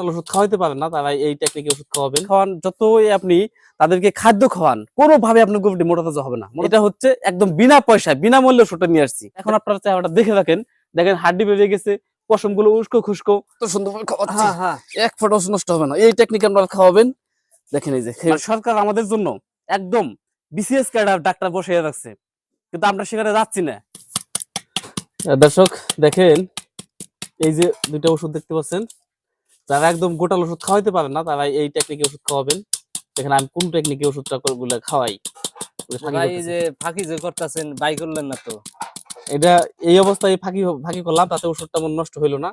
Total ওষুধ খাওয়াইতে পারেন না তারা এই টেকনিকে ওষুধ খাওয়াবেন। খাওয়ান যতই আপনি তাদেরকে খাদ্য খাওয়ান কোনোভাবে আপনার গরুটি মোটা তাজা হবে না। এটা হচ্ছে একদম বিনা পয়সায় বিনামূল্যে ওষুধটা নিয়ে আসছি। এখন আপনারা চেহারাটা দেখে রাখেন দেখেন হাড্ডি বেরিয়ে গেছে পশমগুলো উস্কো খুস্কো। তো সুন্দর খাওয়াচ্ছি। হ্যাঁ হ্যাঁ এক ফোঁটা নষ্ট হবে না। এই টেকনিক আপনারা খাওয়াবেন। দেখেন এই যে সরকার আমাদের জন্য একদম বিসিএস ক্যাডার ডাক্তার বসিয়ে রাখছে। কিন্তু আমরা সেখানে যাচ্ছি না। দর্শক দেখেন এই যে দুইটা ওষুধ দেখতে পাচ্ছেন। যারা একদম গোটাল ওষুধ খাওয়াইতে পারেন না তারা এই টেকনিকে ওষুধ খাওয়াবেন। দেখেন আমি কোন টেকনিকে ওষুধটা গুলো খাওয়াই? ভাই যে ফাঁকি যে করতেছেন বাই করলেন না তো? এটা এই অবস্থায় ফাঁকি ফাঁকি করলাম তাতে ওষুধটা নষ্ট হইল না।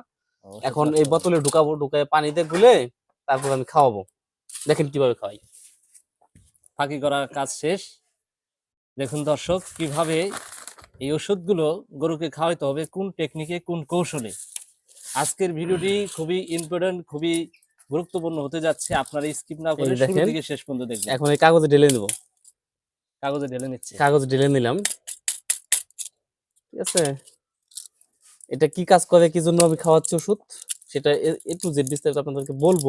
এখন এই বোতলে ঢুকাবো ঢুকায় পানিতে গুলে তারপর আমি খাওয়াবো। দেখেন কীভাবে খাওয়াই। ফাঁকি করার কাজ শেষ। দেখুন দর্শক কীভাবে এই ওষুধগুলো গরুকে খাওয়াইতে হবে কোন টেকনিকে কোন কৌশলে? আজকের ভিডিওটি খুবই ইম্পর্টেন্ট খুবই গুরুত্বপূর্ণ হতে যাচ্ছে। আপনারা স্কিপ না করে শুরু থেকে শেষ পর্যন্ত দেখবেন। এখন এই কাগজে ঢেলে নেব। কাগজে ঢেলে নিচ্ছে। কাগজ ঢেলে নিলাম। ঠিক আছে। এটা কি কাজ করে কি জন্য আমি খাওয়াচ্ছি ওষুধ সেটা একটু জেড বিস্তারিত আপনাদেরকে বলব।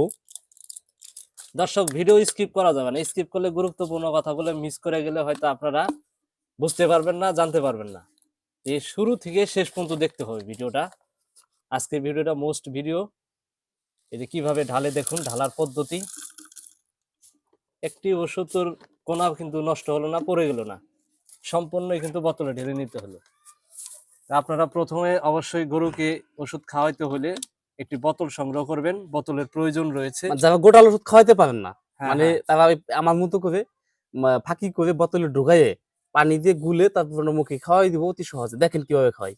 দর্শক ভিডিও স্কিপ করা যাবে না। স্কিপ করলে গুরুত্বপূর্ণ কথা বলে মিস করে গেলে হয়তো আপনারা বুঝতে পারবেন না জানতে পারবেন না। এই শুরু থেকে শেষ পর্যন্ত দেখতে হবে ভিডিওটা। আজকের ভিডিওটা মোস্ট ভিডিও। এই যে কীভাবে ঢালে দেখুন ঢালার পদ্ধতি। একটি ওষুধের কোনা কিন্তু নষ্ট হলো না পড়ে গেল না। সম্পূর্ণই কিন্তু বোতলে ঢেলে নিতে হলো। আপনারা প্রথমে অবশ্যই গরুকে ওষুধ খাওয়াইতে হলে একটি বোতল সংগ্রহ করবেন। বোতলের প্রয়োজন রয়েছে। মানে যারা গোটাল ওষুধ খাওয়াইতে পারেন না হ্যাঁ, মানে হ্যাঁ। তারা আমার মতো করে ফাঁকি করে বোতলে ঢুকাইয়ে পানি দিয়ে গুলে তারপর মুখে খাওয়াই দিব অতি সহজে। দেখেন কীভাবে খাওয়াই।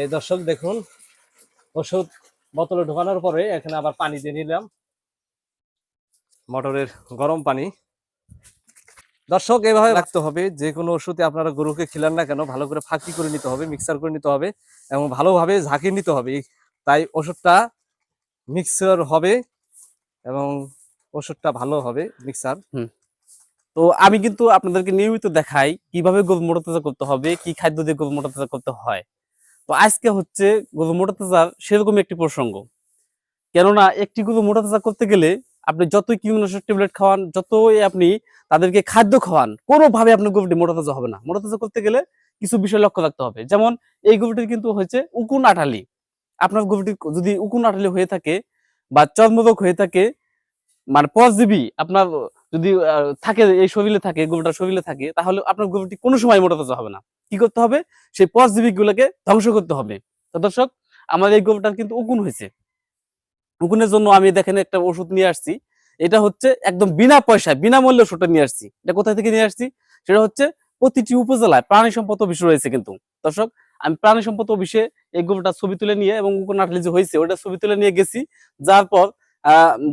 এই দর্শক দেখুন ওষুধ বোতলে ঢোকানোর পরে এখানে আবার পানি দিয়ে নিলাম। মটরের গরম পানি। দর্শক এভাবে রাখতে হবে যে কোনো ওষুধে আপনারা গরুকে খিলান না কেন ভালো করে ফাঁকি করে নিতে হবে মিক্সার করে নিতে হবে এবং ভালোভাবে ঝাঁকিয়ে নিতে হবে। তাই ওষুধটা মিক্সার হবে এবং ওষুধটা ভালো হবে মিক্সার। তো আমি কিন্তু আপনাদেরকে নিয়মিত দেখাই কীভাবে গরু মোটা তাজা করতে হবে, কি খাদ্য দিয়ে গরু মোটা তাজা করতে হয়। তো আজকে হচ্ছে গরু মোটা তাজার সেরকম একটি প্রসঙ্গ। কেননা একটি গরু মোটা তাজা করতে গেলে আপনি যতই কীটনাশক ট্যাবলেট খাওয়ান, যতই আপনি তাদেরকে খাদ্য খাওয়ান, কোনোভাবে আপনার গরুটি মোটা তাজা হবে না। মোটা তাজা করতে গেলে কিছু বিষয় লক্ষ্য রাখতে হবে। যেমন এই গরুটির কিন্তু হচ্ছে উকুন আঠালি। আপনার গরুটি যদি উকুন আঠালি হয়ে থাকে বা চর্মরোগ হয়ে থাকে মানে পরজীবী আপনার যদি থাকে এই শরীরে থাকে গরুটার শরীরে থাকে তাহলে আপনার গরুটি কোনো সময় মোটা তাজা হবে না। কি করতে হবে? সেই পরজীবী গুলোকে ধ্বংস করতে হবে। তো দর্শক আমার এই গরুটার কিন্তু উকুন হয়েছে। উকুনের জন্য আমি দেখেন একটা ওষুধ নিয়ে আসছি। এটা হচ্ছে একদম বিনা পয়সায় বিনামূল্যে ওষুধটা নিয়ে আসছি। এটা কোথায় থেকে নিয়ে আসছি? সেটা হচ্ছে প্রতিটি উপজেলায় প্রাণী সম্পদ অফিস রয়েছে কিন্তু। দর্শক আমি প্রাণী সম্পদ অফিসে এই গরুটার ছবি তুলে নিয়ে এবং উকুন আটলি যে হয়েছে ওটা ছবি তুলে নিয়ে গেছি। যার পর আহ,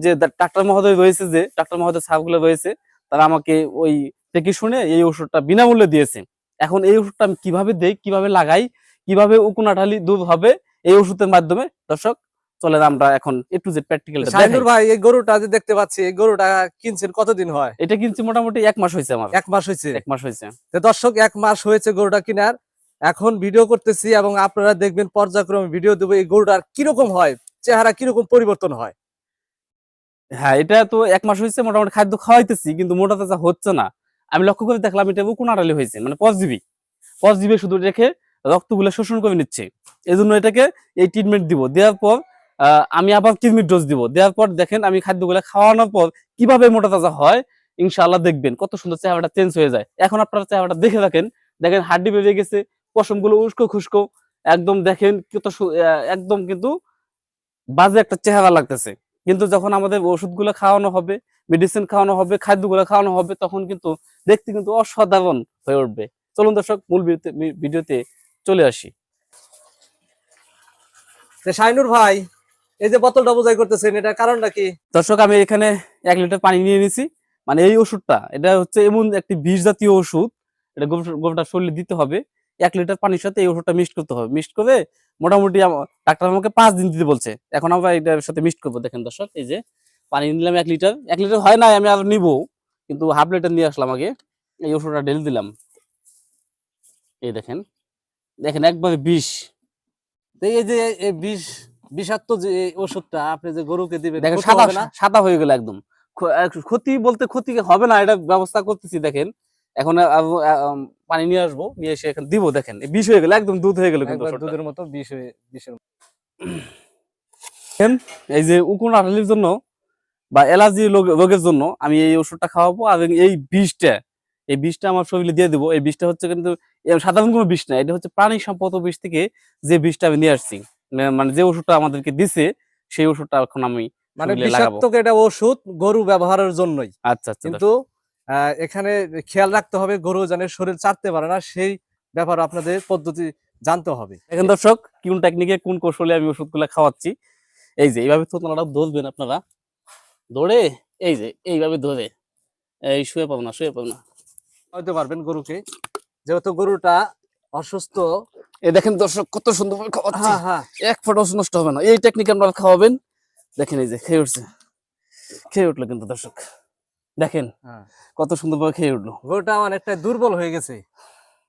যে ডাক্তার মহোদয় রয়েছে যে ডাক্তার মহোদয় সাহেবগুলো রয়েছে তারা আমাকে ওই থেকে শুনে এই ওষুধটা বিনামূল্যে দিয়েছে। এখন এই ওষুধটা আমি কীভাবে দেই কীভাবে লাগাই কীভাবে উকুন আঠালি দূর হবে এই ওষুধের মাধ্যমে? দর্শক চলে আমরা এখন একটু যে প্র্যাকটিক্যাল ভাই এই গরুটা যে দেখতে পাচ্ছি এই গরুটা কিনছেন কতদিন হয়? এটা কিনছি মোটামুটি এক মাস হয়েছে আমার। এক মাস হয়েছে? এক মাস হয়েছে। তো দর্শক এক মাস হয়েছে গরুটা কেনার। এখন ভিডিও করতেছি এবং আপনারা দেখবেন পর্যায়ক্রমে ভিডিও দেবো এই গরুটার কীরকম হয় চেহারা কীরকম পরিবর্তন হয়। হ্যাঁ এটা তো এক মাস হয়েছে মোটামুটি খাদ্য খাওয়াইতেছি, কিন্তু মোটা তাজা হচ্ছে না। আমি লক্ষ্য করে দেখলাম এটা উকুন আড়ালি হয়েছে মানে পরজীবী পরজীবী শুধু রেখে রক্তগুলো শোষণ করে নিচ্ছে। এই জন্য এটাকে এই ট্রিটমেন্ট দিব। দেওয়ার পর আমি আবার কিডনির ডোজ দিব। দেওয়ার পর দেখেন আমি খাদ্যগুলো খাওয়ানোর পর কীভাবে মোটা তাজা হয়, ইনশাআল্লাহ দেখবেন। কত সুন্দর চেহারাটা চেঞ্জ হয়ে যায়। এখন আপনারা চেহারাটা দেখে রাখেন দেখেন হাড্ডি বেরিয়ে গেছে, পশমগুলো উস্কো খুস্কো। একদম দেখেন কত একদম কিন্তু বাজে একটা চেহারা লাগতেছে। কিন্তু যখন আমাদের ওষুধগুলো খাওয়ানো হবে মেডিসিন খাওয়ানো হবে খাদ্যগুলো খাওয়ানো হবে তখন কিন্তু দেখতে কিন্তু অসাধারণ হয়ে উঠবে। চলুন দর্শক মূল ভিডিওতে- চলে আসি। তো শাহিনুর ভাই এই যে বোতলটা বোঝাই করতেছেন এটা কারণটা কি? দর্শক আমি এখানে এক লিটার পানি নিয়ে নিছি। মানে এই ওষুধটা এটা হচ্ছে এমন একটি বিষ জাতীয় ওষুধ এটা গরুটার শরীরে দিতে হবে। এক লিটার পানির সাথে এই ওষুধটা মিক্সড করতে হবে। মিক্সড করে মোটামুটি ডাক্তার আমাকে পাঁচ দিন দিতে বলছে। এখন আমরা এটার সাথে মিক্সড করব দেখেন দর্শক এই যে পানি নিলাম এক লিটার। এক লিটার হয় না আমি আর নিবো। কিন্তু হাফ লিটার নিয়ে আসলাম আগে। এই ওষুধটা ঢেলে দিলাম। এই দেখেন দেখেন একবারে বিষ। এই যে এই বিষ বিষাক্ত যে ওষুধটা আপনি যে গরুকে দিবেন দেখেন সাদা সাদা হয়ে গেল একদম। ক্ষতি বলতে ক্ষতি হবে না এটা ব্যবস্থা করতেছি দেখেন। এখন পানি নিয়ে আসব নিয়ে এসে এখন দিব দেখেন। বিষ হয়ে গেল একদম দুধ হয়ে গেল কিন্তু। দুধের মতো বিষ হয়ে বিষের মতো। এই যে উকুন আঠালির জন্য বা অ্যালার্জি রোগের জন্য আমি এই ওষুধটা খাওয়াবো আর এই বিষটা এই বিষটা আমার শরীরে দিয়ে দেবো। এই বিষটা হচ্ছে কিন্তু সাধারণ কোনো বিষ না এটা হচ্ছে প্রাণী সম্পদ বিষ থেকে যে বিষটা আমি নিয়ে আসছি। মানে- যে ওষুধটা আমাদেরকে দিছে সেই ওষুধটা এখন আমি মানে বিষাক্ত এটা ওষুধ গরু ব্যবহারের জন্যই। আচ্ছা আচ্ছা কিন্তু এখানে খেয়াল রাখতে হবে গরু যেন শরীর চাটতে পারে না সেই ব্যাপারে আপনাদের পদ্ধতি জানতে হবে। দেখেন দর্শক কোন টেকনিকে কোন কৌশলে আমি ওষুধগুলো খাওয়াচ্ছি? এই যে এইভাবে আপনারা ধরবেন আপনারা। ধরে এই যে এইভাবে ধরে। এই শুয়ে পাবো না শুয়ে পাবো না। হইতে পারবেন গরুকে। যেহেতু গরুটা অসুস্থ। এই দেখেন দর্শক কত সুন্দর করে খাওয়াচ্ছি। হ্যাঁ হ্যাঁ। এক ফোঁটা ওষুধ নষ্ট হবে না। এই টেকনিক আপনারা খাওয়াবেন। দেখেন এই যে খেয়ে উঠছে। খেয়ে উঠল কিন্তু দর্শক। দেখেন হ্যাঁ। কত সুন্দরভাবে খেয়ে উঠল। গরুটা অনেকটা দুর্বল হয়ে গেছে।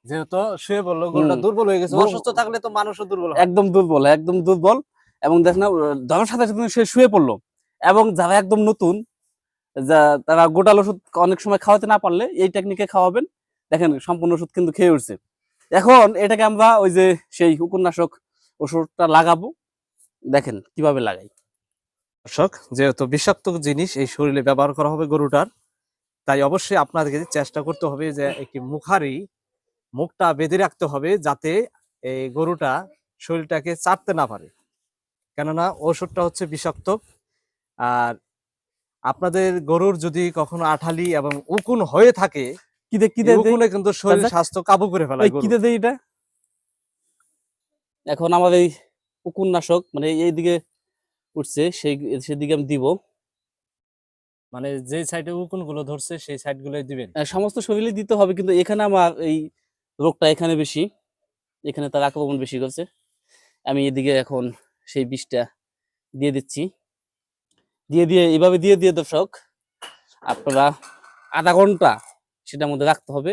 যেহেতু শুয়ে বলল গরুটা দুর্বল হয়ে গেছে। অসুস্থ থাকলে তো মানুষও দুর্বল একদম দুর্বল একদম দুর্বল। এবং দেখেন না, ধরার সাথে সাথে সে শুয়ে পড়ল। এবং যারা একদম নতুন যা তারা গোটাল ওষুধ অনেক সময় খাওয়াতে না পারলে এই টেকনিকে খাওয়াবেন। দেখেন সম্পূর্ণ ওষুধ কিন্তু খেয়ে উঠছে। এখন এটাকে আমরা ওই যে সেই উপন্যাসক ওষুধটা লাগাবো। দেখেন কীভাবে লাগাই। দর্শক যেহেতু বিষাক্ত জিনিস এই শরীরে ব্যবহার করা হবে গরুটার তাই অবশ্যই আপনাদেরকে চেষ্টা করতে হবে যে একটি মুখারি মুখটা বেঁধে রাখতে হবে যাতে এই গরুটা শরীরটাকে চাটতে না পারে কেননা ওষুধটা হচ্ছে বিষাক্ত আর আপনাদের গরুর যদি কখনো আঠালি এবং উকুন হয়ে থাকে কি দে কি এই দে দেই? উকুনে কিন্তু শরীর স্বাস্থ্য কাবু করে ফেলায় এই গরু। কি দে দেই এটা এখন আমাদের এই নাশক মানে এইদিকে উঠছে সেই সেদিকে আমি দিব। মানে যে সাইডে উকুনগুলো ধরছে সেই সাইড গুলোই দিবেন? সমস্ত শরীরে দিতে হবে কিন্তু এখানে আমার এই রোগটা এখানে বেশি। এখানে তার আক্রমণ বেশি করছে। আমি এদিকে এখন সেই বিষটা দিয়ে দিচ্ছি। দিয়ে দিয়ে এভাবে দিয়ে দিয়ে দর্শক আপনারা আধা ঘণ্টা সেটার মধ্যে রাখতে হবে।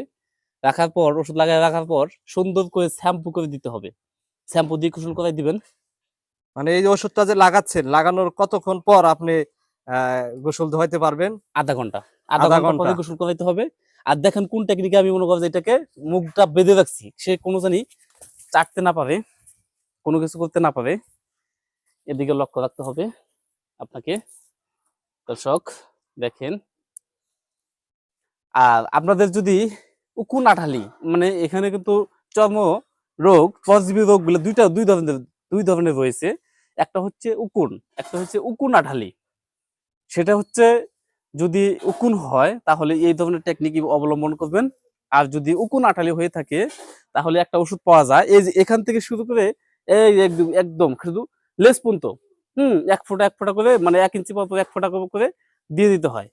রাখার পর ওষুধ লাগায় রাখার পর সুন্দর করে শ্যাম্পু করে দিতে হবে। শ্যাম্পু দিয়ে কুশল করাই দিবেন। মানে এই ওষুধটা যে লাগাচ্ছেন লাগানোর কতক্ষণ পর আপনি গোসল ধোয়াইতে পারবেন? আধা ঘণ্টা। আধা ঘণ্টা পরে গোসল করাইতে হবে। আর দেখেন কোন টেকনিকে আমি মনে করি যে এটাকে মুখটা বেঁধে রাখছি। সে কোনো জানি চাটতে না পারে কোনো কিছু করতে না পারে। এদিকে লক্ষ্য রাখতে হবে আপনাকে। দর্শক দেখেন। আর আপনাদের যদি উকুন আঠালি মানে এখানে কিন্তু চর্ম রোগ পরজীবী রোগ বলে দুইটা দুই ধরনের দুই ধরনের রয়েছে। একটা হচ্ছে উকুন, একটা হচ্ছে উকুন আঠালি। সেটা হচ্ছে যদি উকুন হয়, তাহলে এই ধরনের টেকনিক অবলম্বন করবেন। আর যদি উকুন আঠালি হয়ে থাকে, তাহলে একটা ওষুধ পাওয়া যায়। এই যে এখান থেকে শুরু করে এই একদম একদম শুধু লেস পর্যন্ত, হুম, এক ফোঁটা এক ফোঁটা করে মানে এক ইঞ্চি পর এক ফোঁটা করে দিয়ে দিতে হয়।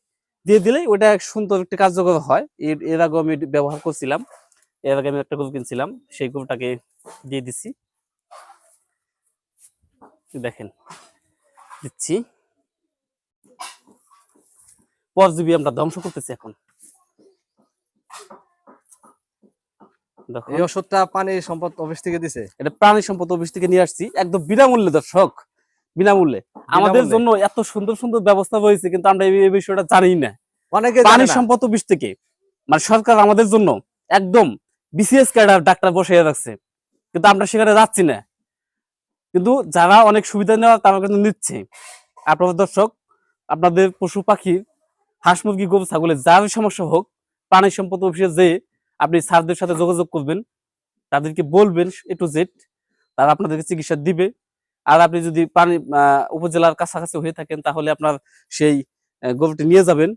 দিয়ে দিলেই ওটা এক সুন্দর একটি কার্যকর হয়। এর এর আগে আমি ব্যবহার করছিলাম। এর আগে আমি একটা গরু কিনছিলাম, সেই গরুটাকে দিয়ে দিচ্ছি দেখেন দিচ্ছি। পরজীবী আমরা ধ্বংস করতেছি এখন। এই ওষুধটা পানি সম্পদ অফিস থেকে দিছে? এটা প্রাণী সম্পদ অফিস থেকে নিয়ে আসছি একদম বিনামূল্যে দর্শক। বিনামূল্যে। আমাদের জন্য এত সুন্দর সুন্দর ব্যবস্থা রয়েছে কিন্তু আমরা এই বিষয়টা জানি না। অনেকে প্রাণী সম্পদ অফিস থেকে। মানে সরকার আমাদের জন্য একদম বিসিএস ক্যাডার ডাক্তার বসে রাখছে। কিন্তু আমরা সেখানে যাচ্ছি না। কিন্তু যারা অনেক সুবিধা নেওয়া তারা কিন্তু নিচ্ছে। আপনাদের দর্শক, আপনাদের পশু পাখির হাঁস, মুরগি, গরু ছাগলের যার সমস্যা হোক, প্রাণী সম্পদ অফিসে যে আপনি স্যারদের সাথে যোগাযোগ করবেন, তাদেরকে বলবেন এ টু জেড, তারা আপনাদেরকে চিকিৎসা দিবে। আর আপনি যদি প্রাণী উপজেলার কাছাকাছি হয়ে থাকেন, তাহলে আপনার সেই গরুটি নিয়ে যাবেন।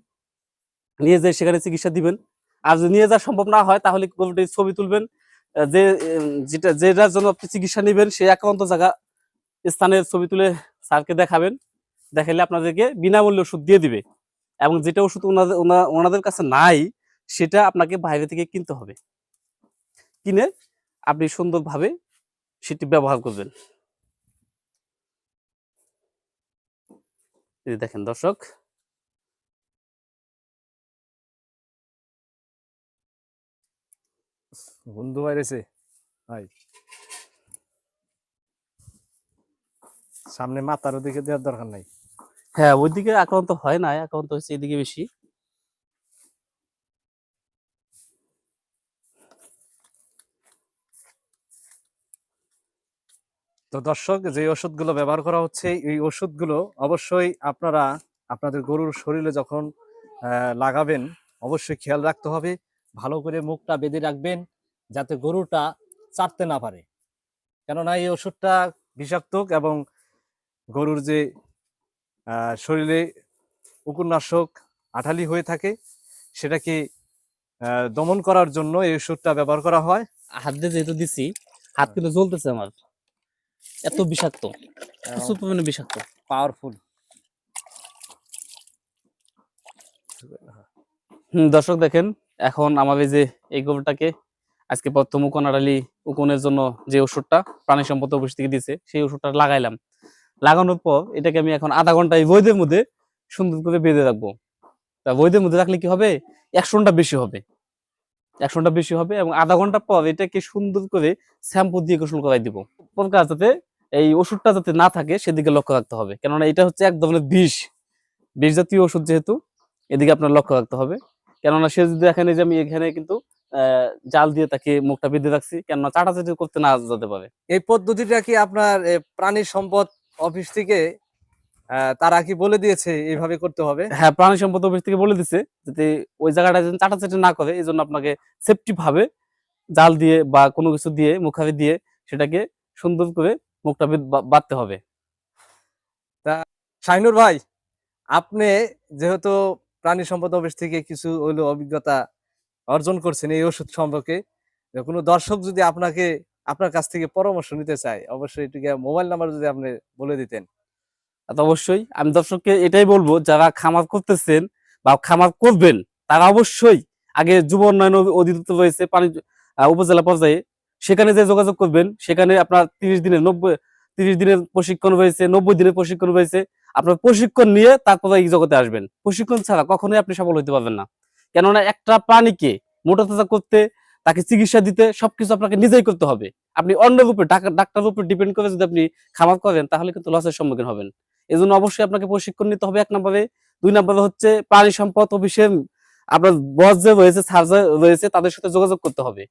নিয়ে যেয়ে সেখানে চিকিৎসা দিবেন। আর যদি নিয়ে যাওয়া সম্ভব না হয়, তাহলে গরুটির ছবি তুলবেন। যে যেটা যেটার জন্য আপনি চিকিৎসা নেবেন সেই একান্ত জায়গা স্থানের ছবি তুলে স্যারকে দেখাবেন। দেখালে আপনাদেরকে বিনামূল্যে ওষুধ দিয়ে দিবে। এবং যেটা ওষুধ ওনাদের ওনাদের কাছে নাই, সেটা আপনাকে বাইরে থেকে কিনতে হবে। কিনে আপনি সুন্দরভাবে সেটি ব্যবহার করবেন। দেখেন দর্শক বন্ধু বাইরেছে। ভাই। সামনে মাথার ওদিকে দেওয়ার দরকার নাই। হ্যাঁ ওইদিকে আক্রান্ত হয় না আক্রান্ত হচ্ছে এদিকে বেশি। তো দর্শক যে ওষুধগুলো ব্যবহার করা হচ্ছে এই ওষুধগুলো অবশ্যই আপনারা আপনাদের গরুর শরীরে যখন আহ, লাগাবেন অবশ্যই খেয়াল রাখতে হবে। ভালো করে মুখটা বেঁধে রাখবেন। যাতে গরুটা চাটতে না পারে। কেননা এই ওষুধটা বিষাক্ত এবং গরুর যে শরীরে উপন্যাসক আঠালি হয়ে থাকে সেটাকে দমন করার জন্য এই ওষুধটা ব্যবহার করা হয়। হাত দিয়ে যেহেতু দিছি হাত কিন্তু জ্বলতেছে আমার। এত বিষাক্ত প্রচুর পরিমাণে বিষাক্ত। পাওয়ারফুল। দর্শক দেখেন এখন আমাদের যে এই গরুটাকে আজকে প্রথম উকন আড়ালি উকনের জন্য যে ওষুধটা প্রাণী সম্পদ অফিস থেকে দিছে, সেই ওষুধটা লাগাইলাম। লাগানোর পর এটাকে আমি এখন আধা ঘণ্টা এই বৈদের মধ্যে সুন্দর করে বেঁধে রাখব। তা বৈদের মধ্যে রাখলে কি হবে? একশনটা বেশি হবে। একশনটা বেশি হবে এবং আধা ঘণ্টা পর এটাকে সুন্দর করে শ্যাম্পু দিয়ে গোসল করাই দিব। প্রকার যাতে এই ওষুধটা যাতে না থাকে, সেদিকে লক্ষ্য রাখতে হবে। কেননা এটা হচ্ছে এক ধরনের বিষ। বিষ জাতীয় ওষুধ যেহেতু, এদিকে আপনার লক্ষ্য রাখতে হবে। কেননা সে যদি এখানে যে আমি এখানে কিন্তু জাল দিয়ে তাকে মুখটা বেঁধে রাখছি। কেননা চাটাচাটি করতে না যেতে পারে। এই পদ্ধতিটা কি আপনার প্রাণী সম্পদ অফিস থেকে তারা কি বলে দিয়েছে এইভাবে করতে হবে? হ্যাঁ প্রাণী সম্পদ অফিস থেকে বলে দিছে যাতে ওই জায়গাটা যেন চাটাচাটি না করে এই জন্য আপনাকে সেফটি ভাবে জাল দিয়ে বা কোনো কিছু দিয়ে মুখাবে দিয়ে সেটাকে সুন্দর করে মুখটা বেঁধে বাঁধতে হবে। তা শাহিনুর ভাই আপনি যেহেতু প্রাণী সম্পদ অফিস থেকে কিছু হইল অভিজ্ঞতা অর্জন করছেন এই ওষুধ সম্পর্কে। কোনো দর্শক যদি আপনাকে, আপনার কাছ থেকে পরামর্শ নিতে চায়, অবশ্যই এটিকে মোবাইল নাম্বার যদি আপনি বলে দিতেন। অবশ্যই, আমি দর্শককে এটাই বলব, যারা খামার করতেছেন বা খামার করবেন, তারা অবশ্যই আগে যুব উন্নয়ন অধিদপ্তর রয়েছে, পানি উপজেলা পর্যায়ে, সেখানে যে যোগাযোগ করবেন, সেখানে আপনার তিরিশ দিনের নব্বই, তিরিশ দিনের প্রশিক্ষণ রয়েছে, নব্বই দিনের প্রশিক্ষণ রয়েছে, আপনার প্রশিক্ষণ নিয়ে তারপরে এই জগতে আসবেন। প্রশিক্ষণ ছাড়া কখনোই আপনি সফল হতে পারবেন না। কেননা একটা প্রাণীকে মোটা তাজা করতে, তাকে চিকিৎসা দিতে সবকিছু আপনাকে নিজেই করতে হবে। আপনি অন্যের উপরে ডাক্তার উপর ডিপেন্ড করে যদি আপনি খামার করেন, তাহলে কিন্তু লসের সম্মুখীন হবেন। এই জন্য অবশ্যই আপনাকে প্রশিক্ষণ নিতে হবে এক নম্বরে। দুই নম্বরে হচ্ছে প্রাণী সম্পদ অফিসের আপনার বস যে রয়েছে স্যার যে রয়েছে, তাদের সাথে যোগাযোগ করতে হবে।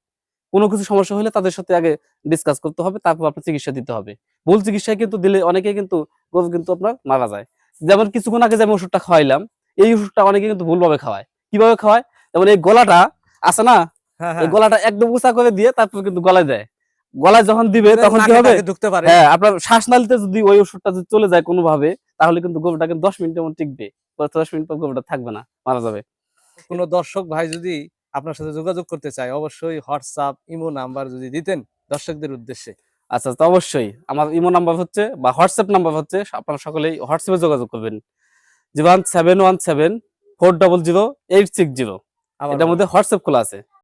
কোনো কিছু সমস্যা হলে তাদের সাথে আগে ডিসকাস করতে হবে, তারপর আপনার চিকিৎসা দিতে হবে। ভুল চিকিৎসা কিন্তু দিলে অনেকে কিন্তু গরু কিন্তু আপনার মারা যায়। যেমন কিছুক্ষণ আগে যে আমি ওষুধটা খাওয়াইলাম, এই ওষুধটা অনেকে কিন্তু ভুলভাবে খাওয়ায়। কীভাবে খাওয়ায়? যেমন এই গলাটা আছে না? হ্যাঁ গলাটা একদম উঁচা করে দিয়ে তারপর কিন্তু গলায় দেয়। গলায় যখন দিবে তখন কি হবে? ঢুকতে পারে। হ্যাঁ আপনার শ্বাসনালীতে যদি ওই ওষুধটা যদি চলে যায় কোনোভাবে তাহলে কিন্তু গরুটা কিন্তু দশ মিনিটের মধ্যে টিকবে। দশ মিনিট পর গরুটা থাকবে না মারা যাবে। কোনো দর্শক ভাই যদি আপনার সাথে যোগাযোগ করতে চায় অবশ্যই হোয়াটসঅ্যাপ ইমো নাম্বার যদি দিতেন দর্শকদের উদ্দেশ্যে। আচ্ছা তো অবশ্যই আমার ইমো নাম্বার হচ্ছে বা হোয়াটসঅ্যাপ নাম্বার হচ্ছে আপনারা সকলেই হোয়াটসঅ্যাপে যোগাযোগ করবেন। Zero one seven one seven four double zero eight six zero এটার মধ্যে হোয়াটসঅ্যাপ খোলা আছে।